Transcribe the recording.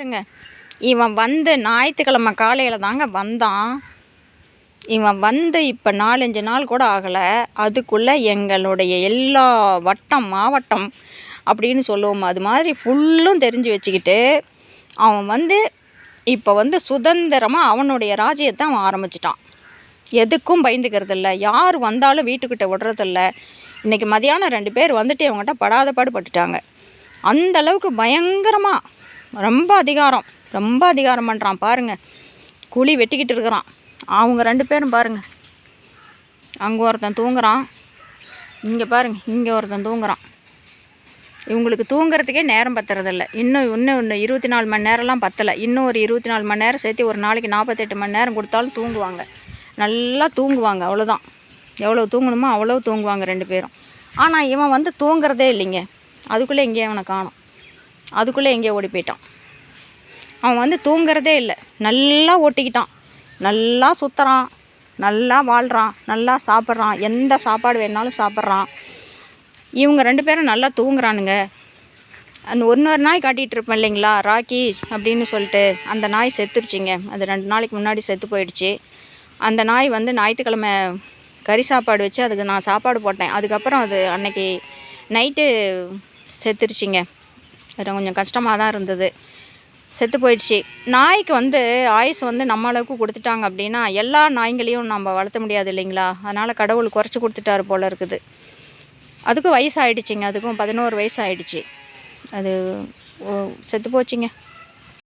பாருங்க. இவன் வந்து ஞாயிற்றுக்கிழமை காலையில் தாங்க வந்தான். இவன் வந்து இப்போ நாலஞ்சு நாள் கூட ஆகலை. அதுக்குள்ளே எங்களுடைய எல்லா வட்டம் மாவட்டம் அப்படின்னு சொல்லுவோம். அது மாதிரி ஃபுல்லும் தெரிஞ்சு வச்சுக்கிட்டு அவன் வந்து இப்போ வந்து சுதந்திரமாக அவனுடைய ராஜ்யத்தை அவன் ஆரம்பிச்சிட்டான். எதுக்கும் பயந்துக்கிறது இல்லை யார் வந்தாலும் வீட்டுக்கிட்ட விடுறதில்ல. இன்றைக்கி மதியானம் ரெண்டு பேர் வந்துட்டு அவங்ககிட்ட படாத பாடு பட்டுட்டாங்க. அந்த அளவுக்கு பயங்கரமாக ரொம்ப அதிகாரம் ரொம்ப அதிகாரம் பண்ணுறான் பாருங்கள் குழி வெட்டிக்கிட்டு இருக்கிறான். அவங்க ரெண்டு பேரும் பாருங்க. அங்கே ஒருத்தன் தூங்குறான். இங்கே பாருங்கள் இங்கே ஒருத்தன் தூங்குறான். இவங்களுக்கு தூங்குறதுக்கே நேரம் பத்துறதில்ல. இன்னும் இன்னும் இன்னும் இருபத்தி நாலு மணி நேரம்லாம் பத்தலை. இன்னும் ஒரு இருபத்தி நாலு மணி நேரம் சேர்த்து ஒரு நாளைக்கு நாற்பத்தெட்டு மணி நேரம் கொடுத்தாலும் தூங்குவாங்க. நல்லா தூங்குவாங்க அவ்வளோதான் எவ்வளோ தூங்கணுமோ அவ்வளோ தூங்குவாங்க ரெண்டு பேரும். ஆனால் இவன் வந்து தூங்குறதே இல்லைங்க. அதுக்குள்ளே எங்கேயும் அவனை காணோம். அதுக்குள்ளே எங்கேயோ ஓடி போயிட்டான். அவன் வந்து தூங்குறதே இல்லை. நல்லா ஓட்டிக்கிட்டான். நல்லா சுற்றுறான் நல்லா வாழ்கிறான் நல்லா சாப்பிட்றான். எந்த சாப்பாடு வேணாலும் சாப்பிட்றான். இவங்க ரெண்டு பேரும் நல்லா தூங்குறானுங்க. அந்த ஒரு நாய் காட்டிகிட்டு இருப்பேன் இல்லைங்களா? ராக்கி அப்படின்னு சொல்லிட்டு அந்த நாய் செத்துருச்சிங்க. அது ரெண்டு நாளைக்கு முன்னாடி செத்து போயிடுச்சு. அந்த நாய் வந்து ஞாயிற்றுக்கிழமை கறி சாப்பாடு வச்சு அதுக்கு நான் சாப்பாடு போட்டேன். அதுக்கப்புறம் அது அன்னைக்கு நைட்டு செத்துருச்சிங்க. அது கொஞ்சம் கஷ்டமாக தான் இருந்தது. செத்து போயிடுச்சு. நாய்க்கு வந்து ஆயுஸ் வந்து நம்ம அளவுக்கு கொடுத்துட்டாங்க அப்படின்னா எல்லா நாய்ங்களையும் நம்ம வளர்த்த முடியாது இல்லைங்களா? அதனால் கடவுள் குறைச்சி கொடுத்துட்டாரு போல் இருக்குது. அதுக்கும் வயசு அதுக்கும் பதினோரு வயசு ஆகிடுச்சி அது ஓ, செத்து போச்சுங்க.